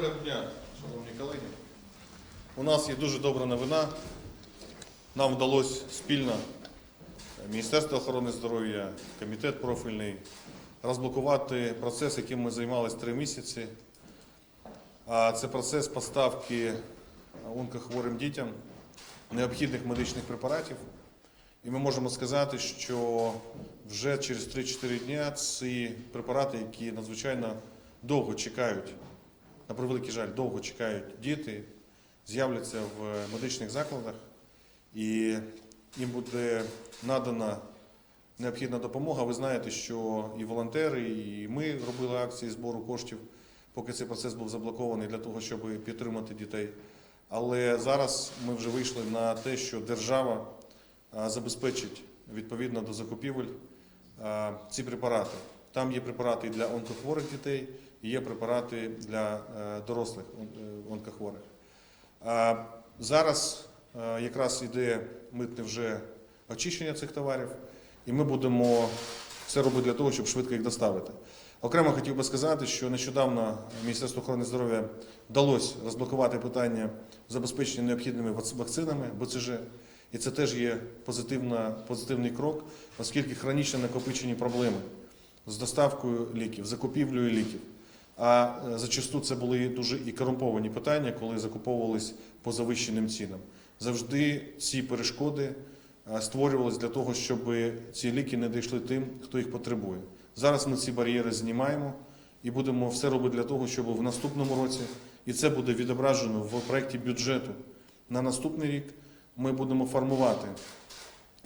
Доброго дня, шановні колеги. У нас є дуже добра новина. Нам вдалося спільно Міністерство охорони здоров'я, комітет профільний розблокувати процес, яким ми займалися три місяці. А це процес поставки онкохворим дітям необхідних медичних препаратів. І ми можемо сказати, що вже через 3-4 дня ці препарати, які надзвичайно довго чекають, на превеликий жаль, довго чекають діти, з'являться в медичних закладах, і їм буде надана необхідна допомога. Ви знаєте, що і волонтери, і ми робили акції збору коштів, поки цей процес був заблокований для того, щоб підтримати дітей. Але зараз ми вже вийшли на те, що держава забезпечить відповідно до закупівель ці препарати. Там є препарати для онкохворих дітей, є препарати для е, дорослих е, онкохворих. Зараз е, якраз іде митне вже очищення цих товарів, і ми будемо все робити для того, щоб швидко їх доставити. Окремо хотів би сказати, що нещодавно Міністерству охорони здоров'я вдалося розблокувати питання забезпечення необхідними вакцинами БЦЖ. І це теж є позитивний крок, оскільки хронічно накопичені проблеми з доставкою ліків, закупівлею ліків. А е, зачасту це були дуже і корумповані питання, коли закуповувались по завищеним цінам. Завжди ці перешкоди е, створювалися для того, щоб ці ліки не дійшли тим, хто їх потребує. Зараз ми ці бар'єри знімаємо і будемо все робити для того, щоб в наступному році, і це буде відображено в проєкті бюджету на наступний рік, ми будемо формувати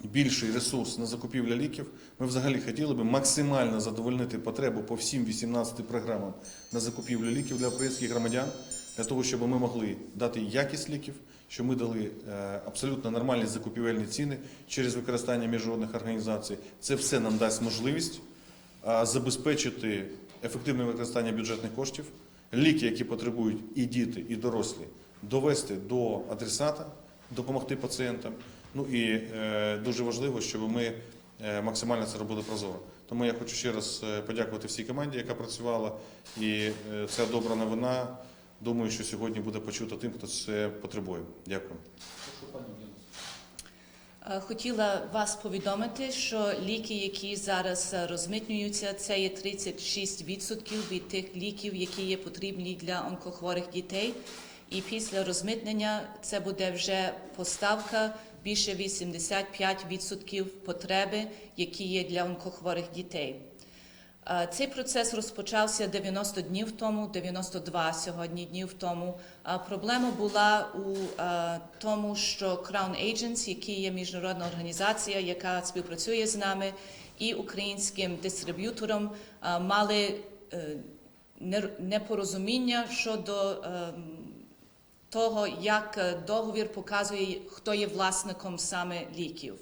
більший ресурс на закупівлю ліків. Ми взагалі хотіли би максимально задовольнити потребу по всім 18 програмам на закупівлю ліків для українських громадян, для того, щоб ми могли дати якість ліків, щоб ми дали е, абсолютно нормальні закупівельні ціни через використання міжнародних організацій. Це все нам дасть можливість забезпечити ефективне використання бюджетних коштів, ліки, які потребують і діти, і дорослі, довести до адресата, допомогти пацієнтам. Ну і е, дуже важливо, щоб ми е, максимально це робили прозоро. Тому я хочу ще раз е, подякувати всій команді, яка працювала, і ця добра новина. Думаю, що сьогодні буде почуто тим, хто це потребує. Дякую. Хотіла вас повідомити, що ліки, які зараз розмитнюються, це є 36% від тих ліків, які є потрібні для онкохворих дітей. І після розмитнення це буде вже поставка більше 85% потреби, які є для онкохворих дітей. Е, Цей процес розпочався 90 днів тому, 92 сьогодні днів тому. Е, Проблема була у е, тому, що Crown Agents, який є міжнародна організація, яка співпрацює з нами, і українським дистриб'ютором мали непорозуміння щодо того, як е, договір показує, хто є власником саме ліків.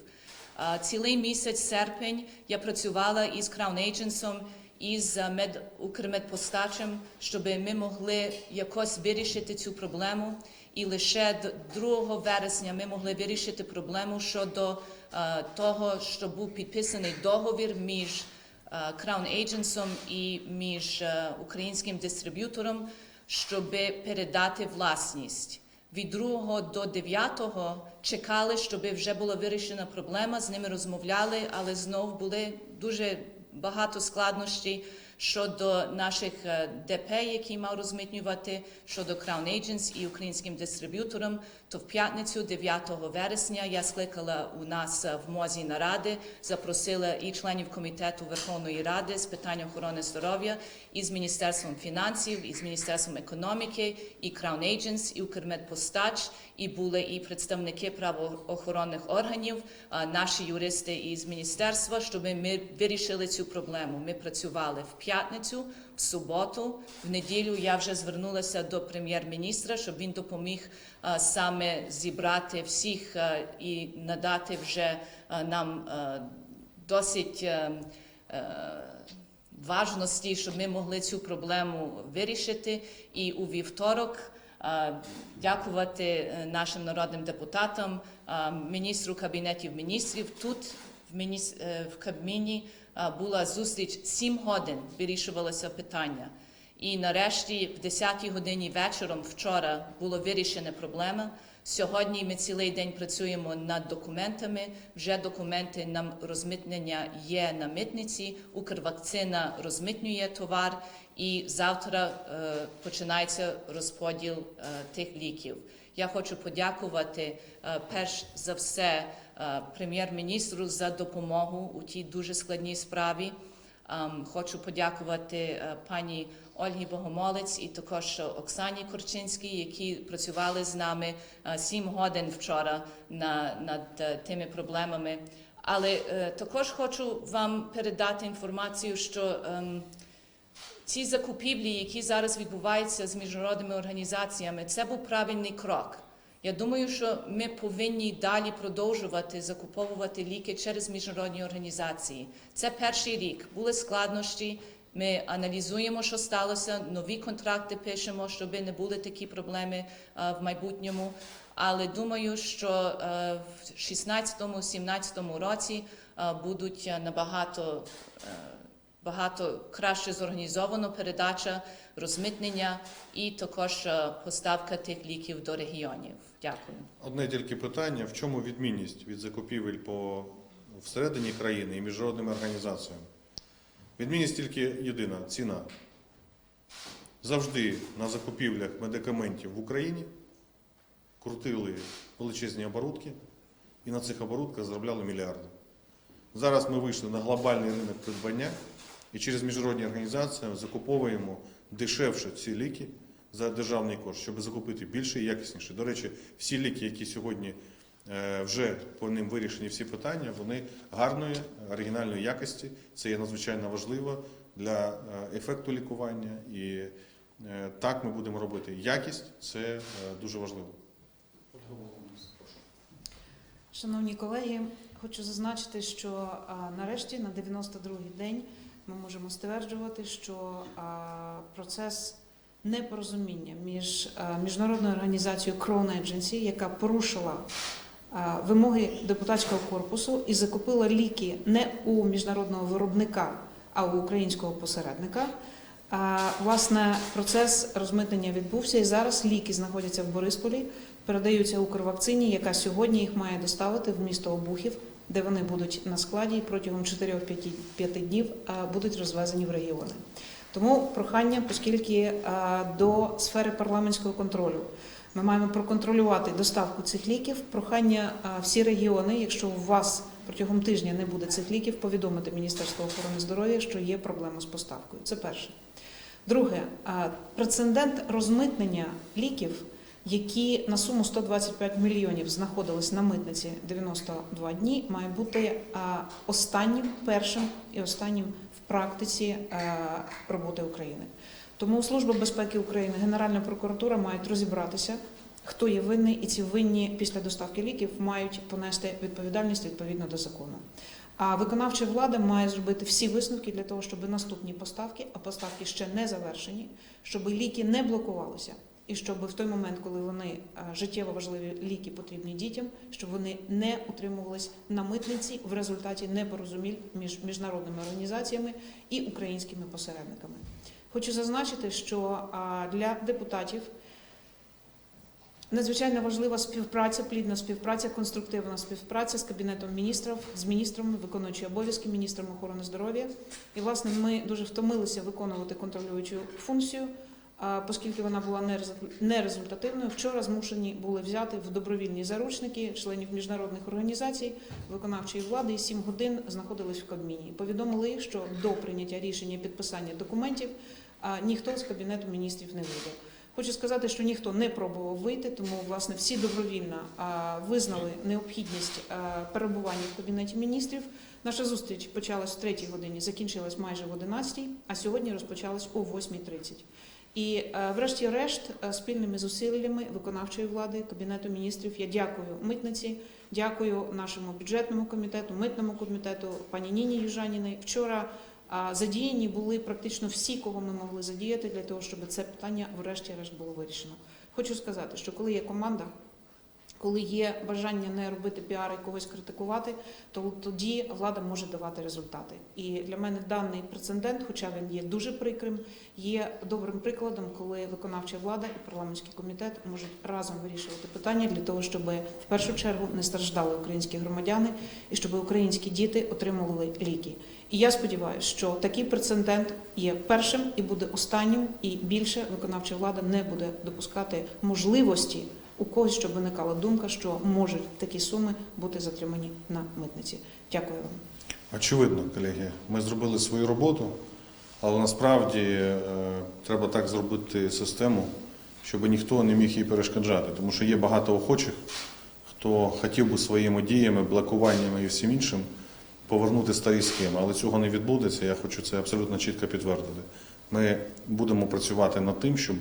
Цілий місяць серпень я працювала із Crown Agency, із е, мед, Укрмедпостачем, щоб ми могли якось вирішити цю проблему. І лише 2 вересня ми могли вирішити проблему щодо е, того, що був підписаний договір між Crown Agency і між українським дистриб'ютором, щоб передати власність. Від 2 до 9 чекали, щоб вже була вирішена проблема. З ними розмовляли, але знов були дуже багато складнощів щодо наших е, ДП, який мав розмитнювати, щодо Crown Agents і українським дистриб'ютором. То в п'ятницю, 9 вересня, я скликала у нас е, в МОЗі наради, запросила і членів комітету Верховної Ради з питань охорони здоров'я, і з Міністерством фінансів, і з Міністерством економіки, і Crown Agents, і Укрмедпостач, і були і представники правоохоронних органів, а, наші юристи із міністерства, щоб ми вирішили цю проблему. Ми працювали в п'ятницю, в суботу, в неділю я вже звернулася до прем'єр-міністра, щоб він допоміг а, саме зібрати всіх а, і надати вже а, нам досить. е, е, важності, щоб ми могли цю проблему вирішити. І у вівторок е, дякувати е, нашим народним депутатам, е, міністру кабінетів міністрів. Тут е, в Кабміні була зустріч 7 годин, вирішувалося питання. І нарешті, в 10-й годині вечором вчора було вирішена проблема. Сьогодні ми цілий день працюємо над документами. Вже документи нам розмитнення є на митниці. Укрвакцина розмитнює товар, і завтра е, починається розподіл е, тих ліків. Я хочу подякувати е, перш за все прем'єр-міністру за допомогу у тій дуже складній справі. Ем, Хочу подякувати е, пані Ольгі Богомолець і також Оксані Корчинській, які працювали з нами е, сім годин вчора над е, тими проблемами. Але е, також хочу вам передати інформацію, що ем, ці закупівлі, які зараз відбуваються з міжнародними організаціями, це був правильний крок. Я думаю, що ми повинні далі продовжувати закуповувати ліки через міжнародні організації. Це перший рік. Були складнощі. Ми аналізуємо, що сталося, нові контракти пишемо, щоб не були такі проблеми е, в майбутньому. Але думаю, що е, в 16-17 році е, будуть набагато багато краще зорганізовано передача, розмитнення і також поставка тих ліків до регіонів. Дякую. Одне тільки питання: в чому відмінність від закупівель по всередині країни і міжнародними організаціями? Відмінність тільки єдина ціна. Завжди на закупівлях медикаментів в Україні крутили величезні оборудки і на цих оборудках заробляли мільярди. Зараз ми вийшли на глобальний ринок придбання і через міжнародні організації закуповуємо дешевше ці ліки за державний кошт, щоб закупити більше і якісніше. До речі, всі ліки, які сьогодні е, вже по ним вирішені всі питання, вони гарної, оригінальної якості. Це є надзвичайно важливо для е, ефекту лікування. І е, так ми будемо робити. Якість це дуже важливо. Шановні колеги, хочу зазначити, що нарешті на 92-й день ми можемо стверджувати, що процес непорозуміння між міжнародною організацією Crown Agency, яка порушила вимоги депутатського корпусу і закупила ліки не у міжнародного виробника, а у українського посередника. А, Власне, процес розмитнення відбувся, і зараз ліки знаходяться в Борисполі передаються Укрвакцині, яка сьогодні їх має доставити в місто Обухів, де вони будуть на складі і протягом 4-5 днів будуть розвезені в регіони. Тому прохання, оскільки а, до сфери парламентського контролю ми маємо проконтролювати доставку цих ліків. Прохання а, всі регіони, якщо у вас протягом тижня не буде цих ліків, повідомити Міністерство охорони здоров'я, що є проблема з поставкою. Це перше. Друге, а, прецедент розмитнення ліків які на суму 125 мільйонів знаходились на митниці 92 дні, має бути останнім, першим і останнім практиці роботи України. Тому Служба безпеки України, Генеральна прокуратура мають розібратися, хто є винний, і ці винні після доставки ліків мають понести відповідальність відповідно до закону. А виконавча влада має зробити всі висновки для того, щоб наступні поставки, а поставки ще не завершені, щоб ліки не блокувалися. І щоб в той момент, коли вони життєво важливі ліки потрібні дітям, щоб вони не утримувались на митниці в результаті непорозумінь між міжнародними організаціями і українськими посередниками. Хочу зазначити, що для депутатів надзвичайно важлива співпраця, плідна співпраця, конструктивна співпраця з кабінетом міністрів, з міністрами, виконуючи обов'язки міністром охорони здоров'я. І власне ми дуже втомилися виконувати контролюючу функцію. Оскільки вона була нерезу- нерезультативною, вчора змушені були взяти в добровільні заручники членів міжнародних організацій виконавчої влади і 7 годин знаходились в Кабміні. Повідомили що до прийняття рішення підписання документів ніхто з кабінету міністрів не вийде. Хочу сказати, що ніхто не пробував вийти, тому власне всі добровільно визнали необхідність перебування в кабінеті міністрів. Наша зустріч почалась в 3 годині, закінчилась майже в 11, а сьогодні розпочалась о 8.30. І е, врешті-решт, е, спільними зусиллями виконавчої влади Кабінету міністрів я дякую митниці, дякую нашому бюджетному комітету, митному комітету, пані Ніні Южаніній. Вчора задіяні були практично всі, кого ми могли задіяти для того, щоб це питання врешті-решт було вирішено. Хочу сказати, що коли є команда, Коли є бажання не робити піар і когось критикувати, то тоді влада може давати результати. І для мене даний прецедент, хоча він є дуже прикрим, є добрим прикладом, коли виконавча влада і парламентський комітет можуть разом вирішувати питання для того, щоб в першу чергу не страждали українські громадяни і щоб українські діти отримували ліки. І я сподіваюся, що такий прецедент є першим і буде останнім, і більше виконавча влада не буде допускати можливості у когось, щоб виникала думка, що можуть такі суми бути затримані на митниці. Дякую вам. Очевидно, колеги, ми зробили свою роботу, але насправді е, треба так зробити систему, щоб ніхто не міг їй перешкоджати. Тому що є багато охочих, хто хотів би своїми діями, блокуваннями і всім іншим повернути старі схеми, але цього не відбудеться. Я хочу це абсолютно чітко підтвердити. Ми будемо працювати над тим, щоб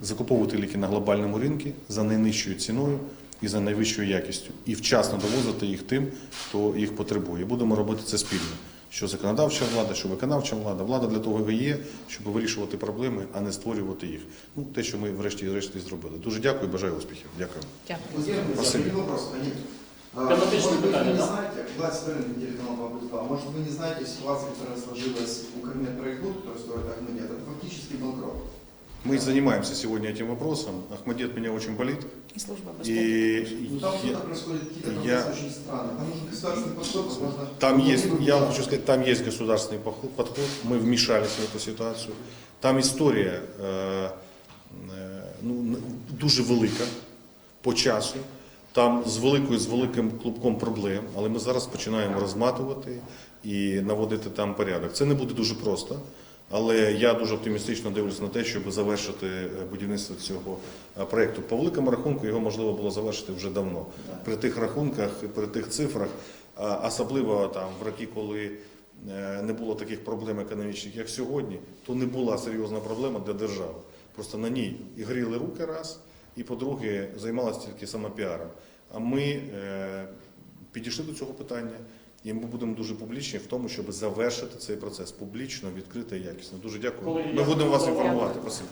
закуповувати ліки на глобальному ринку за найнижчою ціною і за найвищою якістю, і вчасно довозити їх тим, хто їх потребує. Будемо робити це спільно. Що законодавча влада, що виконавча влада. Влада для того і є, щоб вирішувати проблеми, а не створювати їх. Ну, те, що ми врешті-решті зробили. Дуже дякую, бажаю успіхів. Дякую. Дякую. Владимир Борисович, Спасибо. один вопрос, Анит. А, Тематичное Может быть, вы питание, не да? знаете, Влад Сталин, телеканал Папа 2, может вы не знаете ситуацию, которая сложилась у Кармет Проекту, который строит Ахмедет, это фактически банкрот. Мы занимаемся сегодня этим вопросом. Ахмадет меня очень болит. І служба безпеки. И Ну там я- что-то происходит, какие-то я- процессы очень странные. Там нужен государственный подход, возможно. Там есть, могли бы я вам вы- хочу сказать, там есть государственный поход- подход. Мы вмешались в эту ситуацию. Там історія е, е, ну, н- дуже велика по часу. Там з великою, з великим клубком проблем, але ми зараз починаємо розматувати і наводити там порядок. Це не буде дуже просто, але я дуже оптимістично дивлюся на те, щоб завершити е, будівництво цього е, проекту. По великому рахунку його можливо було завершити вже давно. При тих рахунках, при тих цифрах, особливо там в роки, коли е, не було таких проблем економічних, як сьогодні, то не була серйозна проблема для держави. Просто на ній і гріли руки раз, і по-друге, займалися тільки самопіаром. А ми підійшли до цього питання, і ми будемо дуже публічні в тому, щоб завершити цей процес публічно, відкрито і якісно. Дуже дякую. Ми будемо вас інформувати. Спасибо.